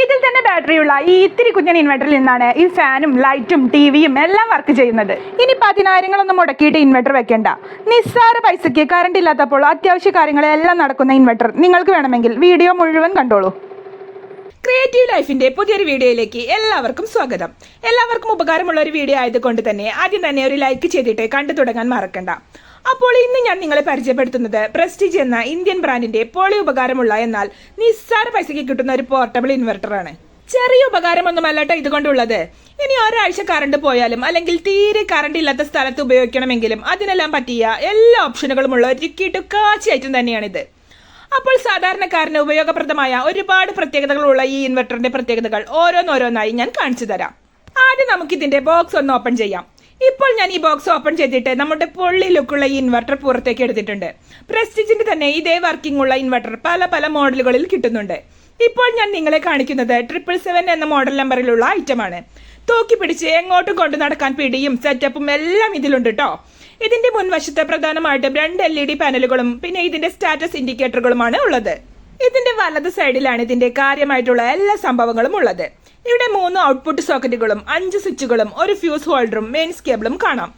ഇതിൽ തന്നെ ബാറ്ററിയുള്ള ഈ ഇത്തിരി കുഞ്ഞൻ ഇൻവെർട്ടറിൽ നിന്നാണ് ഈ ഫാനും ലൈറ്റും ടി വിയും എല്ലാം വർക്ക് ചെയ്യുന്നത്. ഇനി പതിനായിരങ്ങളൊന്നും മുടക്കിയിട്ട് ഇൻവെർട്ടർ വെക്കേണ്ട. നിസ്സാര പൈസയ്ക്ക് കറണ്ട് ഇല്ലാത്തപ്പോൾ അത്യാവശ്യ കാര്യങ്ങളെല്ലാം നടക്കുന്ന ഇൻവെർട്ടർ നിങ്ങൾക്ക് വേണമെങ്കിൽ വീഡിയോ മുഴുവൻ കണ്ടോളൂ. ക്രിയേറ്റീവ് ലൈഫിന്റെ പുതിയൊരു വീഡിയോയിലേക്ക് എല്ലാവർക്കും സ്വാഗതം. എല്ലാവർക്കും ഉപകാരമുള്ള ഒരു വീഡിയോ ആയതുകൊണ്ട് തന്നെ ആദ്യം തന്നെ ഒരു ലൈക്ക് ചെയ്തിട്ട് കണ്ടു തുടങ്ങാൻ മറക്കണ്ട. അപ്പോൾ ഇന്ന് ഞാൻ നിങ്ങളെ പരിചയപ്പെടുത്തുന്നത് പ്രസ്റ്റീജ് എന്ന ഇന്ത്യൻ ബ്രാൻഡിന്റെ പോളി ഉപകാരമുള്ള എന്നാൽ നിസ്സാര പൈസയ്ക്ക് കിട്ടുന്ന ഒരു പോർട്ടബിൾ ഇൻവെർട്ടർ ആണ്. ചെറിയ ഉപകാരമൊന്നുമല്ലട്ടോ ഇതുകൊണ്ടുള്ളത്. ഇനി ഒരാഴ്ച കറണ്ട് പോയാലും അല്ലെങ്കിൽ തീരെ കറണ്ട് ഇല്ലാത്ത സ്ഥലത്ത് ഉപയോഗിക്കണമെങ്കിലും അതിനെല്ലാം പറ്റിയ എല്ലാ ഓപ്ഷനുകളും ഉള്ള ഒരു കിടുക്കാച്ചി ഐറ്റം തന്നെയാണിത്. അപ്പോൾ സാധാരണക്കാരന് ഉപയോഗപ്രദമായ ഒരുപാട് പ്രത്യേകതകളുള്ള ഈ ഇൻവെർട്ടറിന്റെ പ്രത്യേകതകൾ ഓരോന്നോരോന്നായി ഞാൻ കാണിച്ചു തരാം. ആദ്യം നമുക്ക് ഇതിന്റെ ബോക്സ് ഒന്ന് ഓപ്പൺ ചെയ്യാം. ഇപ്പോൾ ഞാൻ ഈ ബോക്സ് ഓപ്പൺ ചെയ്തിട്ട് നമ്മുടെ പൊള്ളി ലുക്കുള്ള ഈ ഇൻവെർട്ടർ പുറത്തേക്ക് എടുത്തിട്ടുണ്ട്. പ്രസ്റ്റിജിന്റെ തന്നെ ഇതേ വർക്കിംഗ് ഉള്ള ഇൻവെർട്ടർ പല പല മോഡലുകളിൽ കിട്ടുന്നുണ്ട്. ഇപ്പോൾ ഞാൻ നിങ്ങളെ കാണിക്കുന്നത് ട്രിപ്പിൾ സെവൻ എന്ന മോഡൽ നമ്പറിലുള്ള ഐറ്റമാണ് തൂക്കി പിടിച്ച് എങ്ങോട്ടും കൊണ്ടു നടക്കാൻ പിടിയും സെറ്റപ്പും എല്ലാം ഇതിലുണ്ട് കേട്ടോ ഇതിന്റെ മുൻവശത്ത് പ്രധാനമായിട്ടും രണ്ട് എൽ ഇ ഡി പാനലുകളും പിന്നെ ഇതിന്റെ സ്റ്റാറ്റസ് ഇൻഡിക്കേറ്ററുകളുമാണ് ഉള്ളത്. ഇതിന്റെ വലത് സൈഡിലാണ് ഇതിന്റെ കാര്യമായിട്ടുള്ള എല്ലാ സംഭവങ്ങളും ഉള്ളത്. ഇവിടെ മൂന്ന് ഔട്ട്പുട്ട് സോക്കറ്റുകളും അഞ്ച് സ്വിച്ചുകളും ഒരു ഫ്യൂസ് ഹോൾഡറും മെയിൻസ് കേബിളും കാണാം.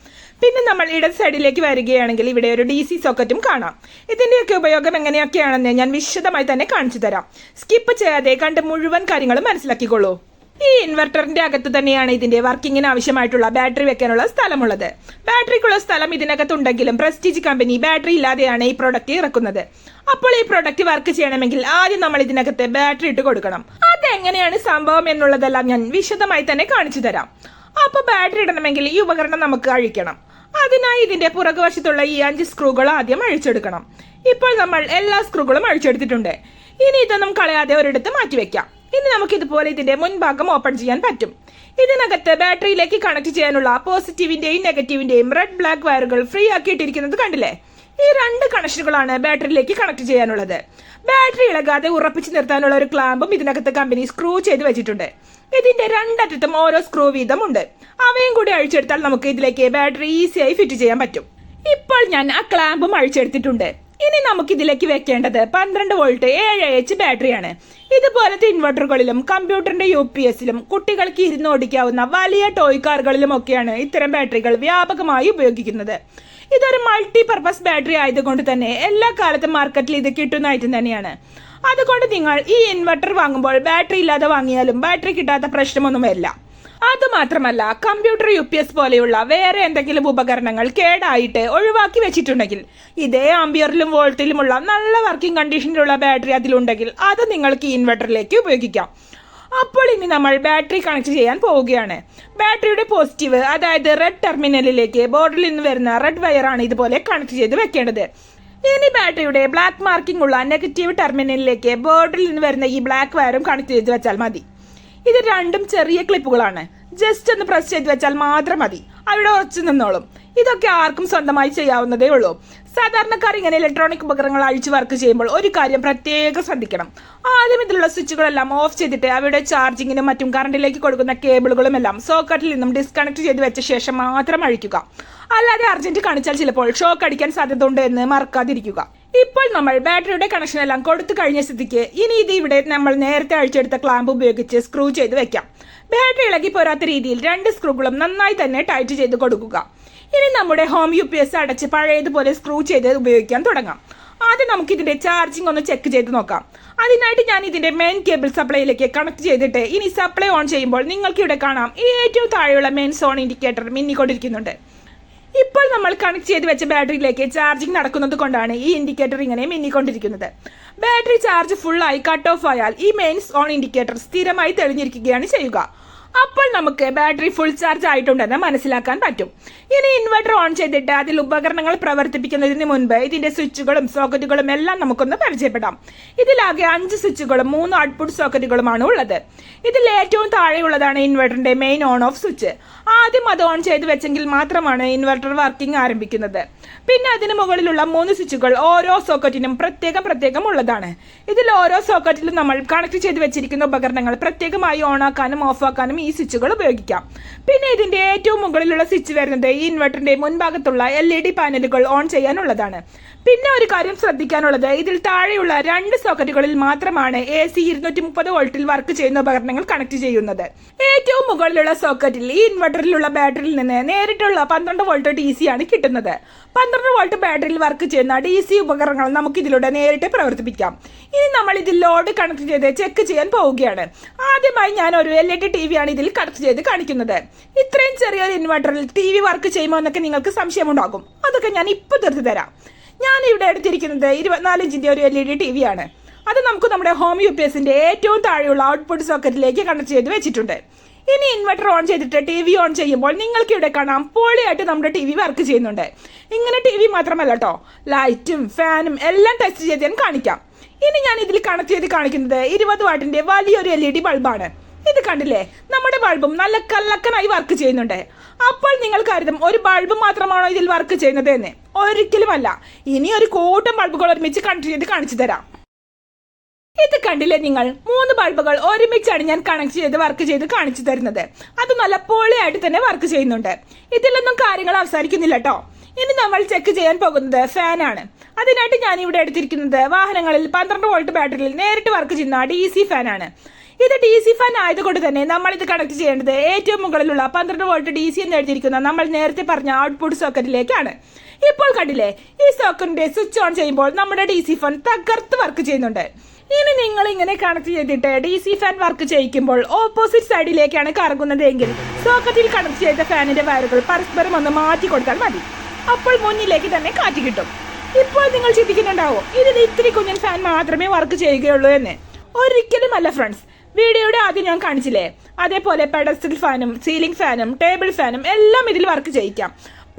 പിന്നെ നമ്മൾ ഇടത് സൈഡിലേക്ക് വരികയാണെങ്കിൽ ഇവിടെ ഒരു ഡി സി സോക്കറ്റും കാണാം. ഇതിന്റെയൊക്കെ ഉപയോഗം എങ്ങനെയൊക്കെയാണെന്ന് ഞാൻ വിശദമായി തന്നെ കാണിച്ചു തരാം. സ്കിപ്പ് ചെയ്യാതെ കണ്ട് മുഴുവൻ കാര്യങ്ങളും മനസ്സിലാക്കിക്കൊള്ളൂ ഈ ഇൻവെർട്ടറിന്റെ അകത്ത് തന്നെയാണ് ഇതിന്റെ വർക്കിങ്ങിന് ആവശ്യമായിട്ടുള്ള ബാറ്ററി വെക്കാനുള്ള സ്ഥലമുള്ളത്. ബാറ്ററിക്കുള്ള സ്ഥലം ഇതിനകത്തുണ്ടെങ്കിലും പ്രസ്റ്റീജ് കമ്പനി ബാറ്ററി ഇല്ലാതെയാണ് ഈ പ്രൊഡക്റ്റ് ഇറക്കുന്നത്. അപ്പോൾ ഈ പ്രൊഡക്റ്റ് വർക്ക് ചെയ്യണമെങ്കിൽ ആദ്യം നമ്മൾ ഇതിനകത്ത് ബാറ്ററി ഇട്ട് കൊടുക്കണം. അതെങ്ങനെയാണ് സംഭവം എന്നുള്ളതെല്ലാം ഞാൻ വിശദമായി തന്നെ കാണിച്ചു തരാം. അപ്പൊ ബാറ്ററി ഇടണമെങ്കിൽ ഈ ഉപകരണം നമുക്ക് അഴിക്കണം. അതിനായി ഇതിന്റെ പുറകുവശത്തുള്ള ഈ അഞ്ച് സ്ക്രൂകൾ ആദ്യം അഴിച്ചെടുക്കണം. ഇപ്പോൾ നമ്മൾ എല്ലാ സ്ക്രൂകളും അഴിച്ചെടുത്തിട്ടുണ്ട്. ഇനി ഇതൊന്നും കളയാതെ ഒരിടത്ത് മാറ്റിവെക്കാം. ഇനി നമുക്ക് ഇതുപോലെ ഇതിന്റെ മുൻഭാഗം ഓപ്പൺ ചെയ്യാൻ പറ്റും. ഇതിനകത്ത് ബാറ്ററിയിലേക്ക് കണക്ട് ചെയ്യാനുള്ള പോസിറ്റീവിന്റെയും നെഗറ്റീവിന്റെയും റെഡ് ബ്ലാക്ക് വയറുകൾ ഫ്രീ ആക്കിയിട്ടിരിക്കുന്നത് കണ്ടില്ലേ? ഈ രണ്ട് കണക്ഷനുകളാണ് ബാറ്ററിയിലേക്ക് കണക്ട് ചെയ്യാനുള്ളത്. ബാറ്ററി ഇളകാതെ ഉറപ്പിച്ചു നിർത്താനുള്ള ഒരു ക്ലാമ്പും ഇതിനകത്ത് കമ്പനി സ്ക്രൂ ചെയ്ത് വെച്ചിട്ടുണ്ട്. ഇതിന്റെ രണ്ടറ്റത്തും ഓരോ സ്ക്രൂ വീതം ഉണ്ട്. അവയും കൂടി അഴിച്ചെടുത്താൽ നമുക്ക് ഇതിലേക്ക് ബാറ്ററി ഈസിയായി ഫിറ്റ് ചെയ്യാൻ പറ്റും. ഇപ്പോൾ ഞാൻ ആ ക്ലാമ്പും അഴിച്ചെടുത്തിട്ടുണ്ട്. ഇനി നമുക്ക് ഇതിലേക്ക് വെക്കേണ്ടത് പന്ത്രണ്ട് വോൾട്ട് ഏഴ് എച്ച് ബാറ്ററിയാണ് ഇതുപോലത്തെ ഇൻവെർട്ടറുകളിലും കമ്പ്യൂട്ടറിന്റെ യു പി എസിലും കുട്ടികൾക്ക് ഇരുന്ന് ഓടിക്കാവുന്ന വലിയ ടോയ് കാറുകളിലും ഒക്കെയാണ് ഇത്തരം ബാറ്ററികൾ വ്യാപകമായി ഉപയോഗിക്കുന്നത്. ഇതൊരു മൾട്ടി പർപ്പസ് ബാറ്ററി ആയതുകൊണ്ട് തന്നെ എല്ലാ കാലത്തും മാർക്കറ്റിൽ ഇത് കിട്ടുന്ന ഐറ്റം തന്നെയാണ്. അതുകൊണ്ട് നിങ്ങൾ ഈ ഇൻവെർട്ടർ വാങ്ങുമ്പോൾ ബാറ്ററി ഇല്ലാതെ വാങ്ങിയാലും ബാറ്ററി കിട്ടാത്ത പ്രശ്നമൊന്നും വരില്ല അതുമാത്രമല്ല കമ്പ്യൂട്ടർ യു പി എസ് പോലെയുള്ള വേറെ എന്തെങ്കിലും ഉപകരണങ്ങൾ കേടായിട്ട് ഒഴിവാക്കി വെച്ചിട്ടുണ്ടെങ്കിൽ ഇതേ ആംബിയറിലും വോൾട്ടിലുമുള്ള നല്ല വർക്കിംഗ് കണ്ടീഷനിലുള്ള ബാറ്ററി അതിലുണ്ടെങ്കിൽ അത് നിങ്ങൾക്ക് ഇൻവെർട്ടറിലേക്ക് ഉപയോഗിക്കാം. അപ്പോൾ ഇനി നമ്മൾ ബാറ്ററി കണക്ട് ചെയ്യാൻ പോവുകയാണ്. ബാറ്ററിയുടെ പോസിറ്റീവ് അതായത് റെഡ് ടെർമിനലിലേക്ക് ബോർഡിൽ നിന്ന് വരുന്ന റെഡ് വയറാണ് ഇതുപോലെ കണക്ട് ചെയ്ത് വെക്കേണ്ടത്. ഇനി ബാറ്ററിയുടെ ബ്ലാക്ക് മാർക്കിംഗ് ഉള്ള നെഗറ്റീവ് ടെർമിനലിലേക്ക് ബോർഡിൽ നിന്ന് വരുന്ന ഈ ബ്ലാക്ക് വയറും കണക്ട് ചെയ്ത് വെച്ചാൽ മതി. ഇത് രണ്ടും ചെറിയ ക്ലിപ്പുകളാണ് ജസ്റ്റ് ഒന്ന് പ്രസ് ചെയ്ത് വെച്ചാൽ മാത്രം മതി. അവിടെ ഉറച്ചു നിന്നോളും. ഇതൊക്കെ ആർക്കും സ്വന്തമായി ചെയ്യാവുന്നതേ ഉള്ളൂ. സാധാരണക്കാർ ഇങ്ങനെ ഇലക്ട്രോണിക് ഉപകരണങ്ങൾ അഴിച്ചു വർക്ക് ചെയ്യുമ്പോൾ ഒരു കാര്യം പ്രത്യേകം ശ്രദ്ധിക്കണം. ആദ്യം ഇതിലുള്ള സ്വിച്ചുകളെല്ലാം ഓഫ് ചെയ്തിട്ട് അവയുടെ ചാർജിങ്ങിനും മറ്റും കറണ്ടിലേക്ക് കൊടുക്കുന്ന കേബിളുകളും എല്ലാം സോക്കറ്റിൽ നിന്നും ഡിസ്കണക്ട് ചെയ്ത് വെച്ച ശേഷം മാത്രം അഴിക്കുക. അല്ലാതെ അർജന്റ് കാണിച്ചാൽ ചിലപ്പോൾ ഷോക്ക് അടിക്കാൻ സാധ്യത ഉണ്ട് എന്ന് മറക്കാതിരിക്കുക. ഇപ്പോൾ നമ്മൾ ബാറ്ററിയുടെ കണക്ഷൻ എല്ലാം കൊടുത്തു കഴിഞ്ഞ സ്ഥിതിക്ക് ഇനി ഇത് ഇവിടെ നമ്മൾ നേരത്തെ അഴിച്ചെടുത്ത ക്ലാമ്പ് ഉപയോഗിച്ച് സ്ക്രൂ ചെയ്ത് വെക്കാം. ബാറ്ററി ഇളകി പോരാത്ത രീതിയിൽ രണ്ട് സ്ക്രൂകളും നന്നായി തന്നെ ടൈറ്റ് ചെയ്ത് കൊടുക്കുക. ഇനി നമ്മുടെ ഹോം യു പി എസ് അടച്ച് പഴയതുപോലെ സ്ക്രൂ ചെയ്ത് ഉപയോഗിക്കാൻ തുടങ്ങാം. ആദ്യം നമുക്ക് ഇതിന്റെ ചാർജിങ് ഒന്ന് ചെക്ക് ചെയ്ത് നോക്കാം. അതിനായിട്ട് ഞാൻ ഇതിന്റെ മെയിൻ കേബിൾ സപ്ലൈയിലേക്ക് കണക്ട് ചെയ്തിട്ട് ഇനി സപ്ലൈ ഓൺ ചെയ്യുമ്പോൾ നിങ്ങൾക്ക് ഇവിടെ കാണാം ഈ ഏറ്റവും താഴെയുള്ള മെയിൻ സോൺ ഇൻഡിക്കേറ്റർ മിന്നിക്കൊണ്ടിരിക്കുന്നുണ്ട്. ഇപ്പോൾ നമ്മൾ കണക്ട് ചെയ്ത് വെച്ച ബാറ്ററിയിലേക്ക് ചാർജിങ് നടക്കുന്നത് കൊണ്ടാണ് ഈ ഇൻഡിക്കേറ്റർ ഇങ്ങനെ മിന്നിക്കൊണ്ടിരിക്കുന്നത്. ബാറ്ററി ചാർജ് ഫുള്ളായി കട്ട് ഓഫ് ആയാൽ ഈ മെയിൻസ് ഓൺ ഇൻഡിക്കേറ്റർ സ്ഥിരമായി തെളിഞ്ഞിരിക്കുകയാണ് ചെയ്യുക. അപ്പോൾ നമുക്ക് ബാറ്ററി ഫുൾ ചാർജ് ആയിട്ടുണ്ടെന്ന് മനസ്സിലാക്കാൻ പറ്റും. ഇനി ഇൻവെർട്ടർ ഓൺ ചെയ്തിട്ട് അതിൽ ഉപകരണങ്ങൾ പ്രവർത്തിപ്പിക്കുന്നതിന് മുൻപ് ഇതിന്റെ സ്വിച്ചുകളും സോക്കറ്റുകളും എല്ലാം നമുക്കൊന്ന് പരിചയപ്പെടാം. ഇതിലാകെ അഞ്ച് സ്വിച്ചുകളും മൂന്ന് ഔട്ട്പുട്ട് സോക്കറ്റുകളുമാണ് ഉള്ളത്. ഇതിൽ ഏറ്റവും താഴെയുള്ളതാണ് ഇൻവെർട്ടറിന്റെ മെയിൻ ഓൺ ഓഫ് സ്വിച്ച് ആദ്യം അത് ഓൺ ചെയ്ത് വെച്ചെങ്കിൽ മാത്രമാണ് ഇൻവെർട്ടർ വർക്കിംഗ് ആരംഭിക്കുന്നത്. പിന്നെ അതിന് മുകളിലുള്ള മൂന്ന് സ്വിച്ചുകൾ ഓരോ സോക്കറ്റിനും പ്രത്യേകം പ്രത്യേകം ഉള്ളതാണ്. ഇതിൽ ഓരോ സോക്കറ്റിലും നമ്മൾ കണക്ട് ചെയ്ത് വെച്ചിരിക്കുന്ന ഉപകരണങ്ങൾ പ്രത്യേകമായി ഓണാക്കാനും ഓഫാക്കാനും ഈ സ്വിച്ചുകൾ ഉപയോഗിക്കാം. പിന്നെ ഇതിന്റെ ഏറ്റവും മുകളിലുള്ള സ്വിച്ച് വരുന്നത് ഈ ഇൻവെർട്ടറിന്റെ മുൻഭാഗത്തുള്ള എൽ ഇ ഡി പാനലുകൾ ഓൺ ചെയ്യാനുള്ളതാണ്. പിന്നെ ഒരു കാര്യം ശ്രദ്ധിക്കാനുള്ളത്. ഇതിൽ താഴെയുള്ള രണ്ട് സോക്കറ്റുകളിൽ മാത്രമാണ് എ സി ഇരുന്നൂറ്റി മുപ്പത് വോൾട്ടിൽ വർക്ക് ചെയ്യുന്ന ഉപകരണങ്ങൾ കണക്ട് ചെയ്യുന്നത്. ഏറ്റവും മുകളിലുള്ള സോക്കറ്റിൽ ഈ ഇൻവെർട്ടറിലുള്ള ബാറ്ററിയിൽ നിന്ന് നേരിട്ടുള്ള പന്ത്രണ്ട് വോൾട്ട് ഡി സി ആണ് കിട്ടുന്നത്. പന്ത്രണ്ട് വോൾട്ട് ബാറ്ററിയിൽ വർക്ക് ചെയ്യുന്ന ഡി സി ഉപകരണങ്ങൾ നമുക്ക് ഇതിലൂടെ നേരിട്ട് പ്രവർത്തിപ്പിക്കാം. ഇനി നമ്മൾ ഇതിൽ ലോഡ് കണക്ട് ചെയ്ത് ചെക്ക് ചെയ്യാൻ പോവുകയാണ്. ആദ്യമായി ഞാൻ ഒരു L E D T V ആണ് ഇതിൽ കണക്ട് ചെയ്ത് കാണിക്കുന്നത്. ഇത്രയും ചെറിയൊരു ഇൻവെർട്ടറിൽ ടി വി വർക്ക് ചെയ്യുമോ എന്നൊക്കെ നിങ്ങൾക്ക് സംശയമുണ്ടാകും. അതൊക്കെ ഞാൻ ഇപ്പോൾ തീർത്ത് തരാം. ഞാൻ ഇവിടെ എടുത്തിരിക്കുന്നത് ഇരുപത്തിനാല് ഇഞ്ചിന്റെ ഒരു L E D T V ആണ്. അത് നമുക്ക് നമ്മുടെ ഹോം യു പി എസിന്റെ ഏറ്റവും താഴെയുള്ള ഔട്ട്പുട്ട് സോക്കറ്റിലേക്ക് കണക്ട് ചെയ്ത് വെച്ചിട്ടുണ്ട്. ഇനി ഇൻവെർട്ടർ ഓൺ ചെയ്തിട്ട് ടി വി ഓൺ ചെയ്യുമ്പോൾ നിങ്ങൾക്ക് ഇവിടെ കാണാം പൊളിയായിട്ട് നമ്മുടെ ടി വി വർക്ക് ചെയ്യുന്നുണ്ട്. ഇങ്ങനെ ടി വി മാത്രമല്ല കേട്ടോ ലൈറ്റും ഫാനും എല്ലാം ടെസ്റ്റ് ചെയ്ത് ഞാൻ കാണിക്കാം. ഇനി ഞാൻ ഇതിൽ കണക്ട് ചെയ്ത് കാണിക്കുന്നത് ഇരുപത് വാട്ടിന്റെ വലിയൊരു എൽ ഇ ഡി ബൾബാണ് ഇത് കണ്ടില്ലേ? നമ്മുടെ ബൾബും നല്ല കല്ലക്കനായി വർക്ക് ചെയ്യുന്നുണ്ട്. അപ്പോൾ നിങ്ങൾ കരുതും ഒരു ബൾബ് മാത്രമാണോ ഇതിൽ വർക്ക് ചെയ്യുന്നത് എന്ന് ഒരിക്കലുമല്ല. ഇനി ഒരു കൂട്ടം ബൾബുകൾ ഒരുമിച്ച് കണക്ട് ചെയ്ത് കാണിച്ചു തരാം. ഇത് കണ്ടില്ലേ നിങ്ങൾ? മൂന്ന് ബൾബുകൾ ഒരുമിച്ചാണ് ഞാൻ കണക്ട് ചെയ്ത് വർക്ക് ചെയ്ത് കാണിച്ചു തരുന്നത്. അത് നല്ല പൊളിയായിട്ട് തന്നെ വർക്ക് ചെയ്യുന്നുണ്ട്. ഇതിലൊന്നും കാര്യങ്ങൾ അവസാനിക്കുന്നില്ല കേട്ടോ ഇനി നമ്മൾ ചെക്ക് ചെയ്യാൻ പോകുന്നത് ഫാനാണ് അതിനായിട്ട് ഞാൻ ഇവിടെ എടുത്തിരിക്കുന്നത് വാഹനങ്ങളിൽ പന്ത്രണ്ട് വോൾട്ട് ബാറ്ററിയിൽ നേരിട്ട് വർക്ക് ചെയ്യുന്ന ഡി സി ഫാനാണ് ഇത് ഡി സി ഫാൻ ആയതുകൊണ്ട് തന്നെ നമ്മൾ ഇത് കണക്ട് ചെയ്യേണ്ടത് ഏറ്റവും മുകളിലുള്ള പന്ത്രണ്ട് വോൾട്ട് ഡി സി എന്ന് എഴുതിയിരിക്കുന്ന നമ്മൾ നേരത്തെ പറഞ്ഞ ഔട്ട്പുട്ട് സോക്കറ്റിലേക്കാണ് ഇപ്പോൾ കണ്ടില്ലേ ഈ സോക്കറ്റിന്റെ സ്വിച്ച് ഓൺ ചെയ്യുമ്പോൾ നമ്മുടെ ഡി സി ഫാൻ തകർത്ത് വർക്ക് ചെയ്യുന്നുണ്ട്. ഇനി നിങ്ങൾ ഇങ്ങനെ കണക്ട് ചെയ്തിട്ട് ഡി സി ഫാൻ വർക്ക് ചെയ്യിക്കുമ്പോൾ ഓപ്പോസിറ്റ് സൈഡിലേക്കാണ് കറങ്ങുന്നത് എങ്കിൽ സോക്കറ്റിൽ കണക്ട് ചെയ്ത ഫാനിന്റെ വയറുകൾ പരസ്പരം ഒന്ന് മാറ്റി കൊടുത്താൽ മതി. അപ്പോൾ മുന്നിലേക്ക് തന്നെ കാറ്റ് കിട്ടും. ഇപ്പോൾ നിങ്ങൾ ചിന്തിക്കുന്നുണ്ടാവോ ഇതിൽ ഇത്തിരി കുഞ്ഞൻ ഫാൻ മാത്രമേ വർക്ക് ചെയ്യുകയുള്ളൂ എന്ന്. ഒരിക്കലും അല്ല ഫ്രണ്ട്സ് വീഡിയോയുടെ ആദ്യം ഞാൻ കാണിച്ചില്ലേ? അതേപോലെ പെഡസ്റ്റൽ ഫാനും സീലിംഗ് ഫാനും ടേബിൾ ഫാനും എല്ലാം ഇതിൽ വർക്ക് ചെയ്യിക്കാം.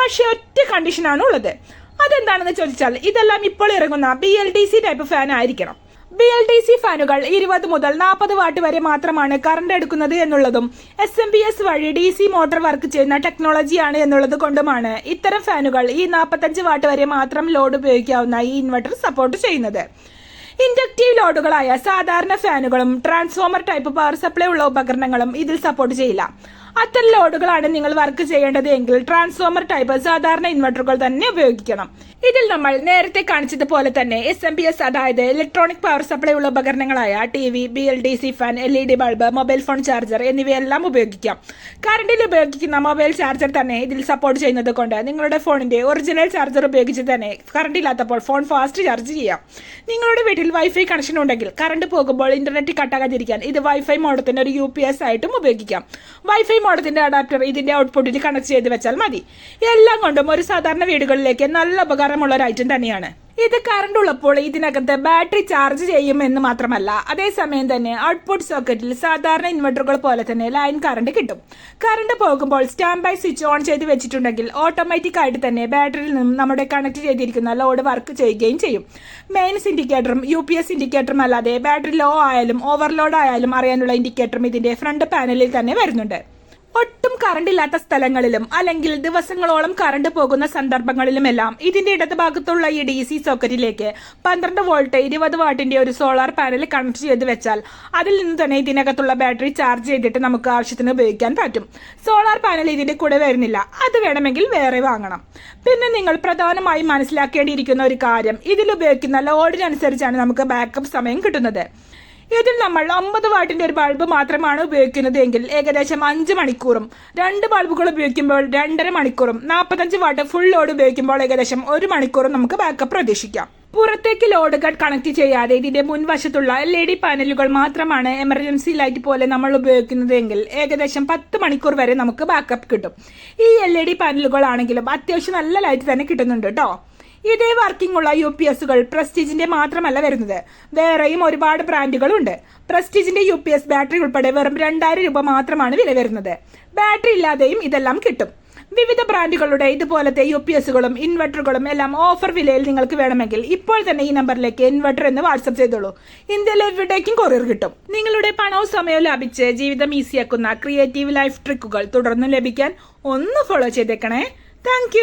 പക്ഷെ ഒറ്റ കണ്ടീഷനാണ് ഉള്ളത്. അതെന്താണെന്ന് ചോദിച്ചാൽ ഇതെല്ലാം ഇപ്പോൾ ഇറങ്ങുന്ന B L D C type fan ആയിരിക്കണം. ബി എൽ ടി സി ഫാനുകൾ ഇരുപത് മുതൽ നാൽപ്പത് വാട്ട് വരെ മാത്രമാണ് കറണ്ട് എടുക്കുന്നത് എന്നുള്ളതും എസ് എം ബി എസ് വഴി ഡി സി മോട്ടോർ വർക്ക് ചെയ്യുന്ന ടെക്നോളജിയാണ് എന്നുള്ളത് കൊണ്ടുമാണ് ഇത്തരം ഫാനുകൾ ഈ നാൽപ്പത്തഞ്ച് വാട്ട് വരെ മാത്രം ലോഡ് ഉപയോഗിക്കാവുന്ന ഈ ഇൻവെർട്ടർ സപ്പോർട്ട് ചെയ്യുന്നത്. ഇൻഡക്റ്റീവ് ലോഡുകളായ സാധാരണ ഫാനുകളും ട്രാൻസ്ഫോമർ ടൈപ്പ് പവർ സപ്ലൈ ഉള്ള ഉപകരണങ്ങളും ഇതിൽ സപ്പോർട്ട് ചെയ്യില്ല. അത്തരം ലോഡുകളാണ് നിങ്ങൾ വർക്ക് ചെയ്യേണ്ടത് എങ്കിൽ ട്രാൻസ്ഫോമർ ടൈപ്പ് സാധാരണ ഇൻവെർട്ടറുകൾ തന്നെ ഉപയോഗിക്കണം. ഇതിൽ നമ്മൾ നേരത്തെ കാണിച്ചതുപോലെ തന്നെ എസ് എം ബി എസ് അതായത് ഇലക്ട്രോണിക് പവർ സപ്ലൈ ഉള്ള ഉപകരണങ്ങളായ T V B L D C fan L E D bulb mobile phone charger എന്നിവയെല്ലാം ഉപയോഗിക്കാം. കറണ്ടിൽ ഉപയോഗിക്കുന്ന മൊബൈൽ ചാർജർ തന്നെ ഇതിൽ സപ്പോർട്ട് ചെയ്യുന്നത് കൊണ്ട് നിങ്ങളുടെ ഫോണിന്റെ ഒറിജിനൽ ചാർജർ ഉപയോഗിച്ച് തന്നെ കറണ്ട് ഇല്ലാത്തപ്പോൾ ഫോൺ ഫാസ്റ്റ് ചാർജ് ചെയ്യാം. നിങ്ങളുടെ വീട്ടിൽ വൈഫൈ കണക്ഷൻ ഉണ്ടെങ്കിൽ കറണ്ട് പോകുമ്പോൾ ഇന്റർനെറ്റ് കട്ടാകാതിരിക്കാൻ ഇത് വൈഫൈ മോഡത്തിന് ഒരു യു പി എസ് ആയിട്ടും ഉപയോഗിക്കാം. വൈഫൈ മോഡത്തിന്റെ അഡാപ്റ്റർ ഇതിന്റെ ഔട്ട്പുട്ടിൽ കണക്ട് ചെയ്ത് വെച്ചാൽ മതി. എല്ലാം കൊണ്ടും ഒരു സാധാരണ വീടുകളിലേക്ക് നല്ല ഉപകാരമുള്ള ഒരു ഐറ്റം തന്നെയാണ്. ഇത് കറണ്ട് ഉള്ളപ്പോൾ ഇതിനകത്ത് ബാറ്ററി ചാർജ് ചെയ്യും എന്ന് മാത്രമല്ല. അതേസമയം തന്നെ ഔട്ട്പുട്ട് സോക്കറ്റിൽ സാധാരണ ഇൻവെർട്ടറുകൾ പോലെ തന്നെ ലൈൻ കറണ്ട് കിട്ടും. കറണ്ട് പോകുമ്പോൾ സ്റ്റാൻഡ് ബൈ സ്വിച്ച് ഓൺ ചെയ്ത് വെച്ചിട്ടുണ്ടെങ്കിൽ ഓട്ടോമാറ്റിക് ആയിട്ട് തന്നെ ബാറ്ററിയിൽ നിന്നും നമ്മുടെ കണക്ട് ചെയ്തിരിക്കുന്ന ലോഡ് വർക്ക് ചെയ്യുകയും ചെയ്യും. മെയിൻസ് ഇൻഡിക്കേറ്ററും യു പി എസ് ഇൻഡിക്കേറ്ററും അല്ലാതെ ബാറ്ററി ലോ ആയാലും ഓവർലോഡ് ആയാലും അറിയാനുള്ള ഇൻഡിക്കേറ്ററും ഇതിന്റെ ഫ്രണ്ട് പാനലിൽ തന്നെ വരുന്നുണ്ട്. ഒട്ടും കറണ്ട് ഇല്ലാത്ത സ്ഥലങ്ങളിലും അല്ലെങ്കിൽ ദിവസങ്ങളോളം കറണ്ട് പോകുന്ന സന്ദർഭങ്ങളിലുമെല്ലാം ഇതിന്റെ ഇടതുഭാഗത്തുള്ള ഈ ഡി സി സോക്കറ്റിലേക്ക് പന്ത്രണ്ട് വോൾട്ട് ഇരുപത് വാട്ടിന്റെ ഒരു സോളാർ പാനൽ കണക്ട് ചെയ്ത് വെച്ചാൽ അതിൽ നിന്ന് തന്നെ ഇതിനകത്തുള്ള ബാറ്ററി ചാർജ് ചെയ്തിട്ട് നമുക്ക് ആവശ്യത്തിന് ഉപയോഗിക്കാൻ പറ്റും. സോളാർ പാനൽ ഇതിന്റെ കൂടെ വരുന്നില്ല. അത് വേണമെങ്കിൽ വേറെ വാങ്ങണം. പിന്നെ നിങ്ങൾ പ്രധാനമായി മനസ്സിലാക്കേണ്ടിയിരിക്കുന്ന ഒരു കാര്യം ഇതിൽ ഉപയോഗിക്കുന്ന ലോഡിനനുസരിച്ചാണ് നമുക്ക് ബാക്കപ്പ് സമയം കിട്ടുന്നത്. ഇതിൽ നമ്മൾ അമ്പത് വാട്ടിന്റെ ഒരു ബൾബ് മാത്രമാണ് ഉപയോഗിക്കുന്നത് എങ്കിൽ ഏകദേശം അഞ്ച് മണിക്കൂറും രണ്ട് ബൾബുകൾ ഉപയോഗിക്കുമ്പോൾ രണ്ടര മണിക്കൂറും നാൽപ്പത്തഞ്ച് വാട്ട് ഫുൾ ലോഡ് ഉപയോഗിക്കുമ്പോൾ ഏകദേശം ഒരു മണിക്കൂറും നമുക്ക് ബാക്കപ്പ് പ്രതീക്ഷിക്കാം. പുറത്തേക്ക് ലോഡ് കട്ട് കണക്ട് ചെയ്യാതെ ഇതിന്റെ മുൻവശത്തുള്ള എൽ ഇ ഡി പാനലുകൾ മാത്രമാണ് എമർജൻസി ലൈറ്റ് പോലെ നമ്മൾ ഉപയോഗിക്കുന്നതെങ്കിൽ ഏകദേശം പത്ത് മണിക്കൂർ വരെ നമുക്ക് ബാക്കപ്പ് കിട്ടും. ഈ എൽ ഇ ഡി പാനലുകളാണെങ്കിലും അത്യാവശ്യം നല്ല ലൈറ്റ് തന്നെ കിട്ടുന്നുണ്ട് കേട്ടോ ഇതേ വർക്കിംഗ് ഉള്ള യു പി എസുകൾ പ്രസ്റ്റീജിന്റെ മാത്രമല്ല വരുന്നത്. വേറെയും ഒരുപാട് ബ്രാൻഡുകളുണ്ട്. പ്രസ്റ്റീജിന്റെ യു പി എസ് ബാറ്ററി ഉൾപ്പെടെ വെറും രണ്ടായിരം രൂപ മാത്രമാണ് വില വരുന്നത്. ബാറ്ററി ഇല്ലാതെയും ഇതെല്ലാം കിട്ടും. വിവിധ ബ്രാൻഡുകളുടെ ഇതുപോലത്തെ യു പി എസുകളും ഇൻവെർട്ടറുകളും എല്ലാം ഓഫർ വിലയിൽ നിങ്ങൾക്ക് വേണമെങ്കിൽ ഇപ്പോൾ തന്നെ ഈ നമ്പറിലേക്ക് ഇൻവെർട്ടർ എന്ന് വാട്സപ്പ് ചെയ്തോളൂ. ഇന്ത്യയിൽ എവിടേക്കും കൊറിയർ കിട്ടും. നിങ്ങളുടെ പണവും സമയവും ലാഭിച്ച് ജീവിതം ഈസിയാക്കുന്ന ക്രിയേറ്റീവ് ലൈഫ് ട്രിക്കുകൾ തുടർന്നും ലഭിക്കാൻ ഒന്ന് ഫോളോ ചെയ്തേക്കണേ. താങ്ക്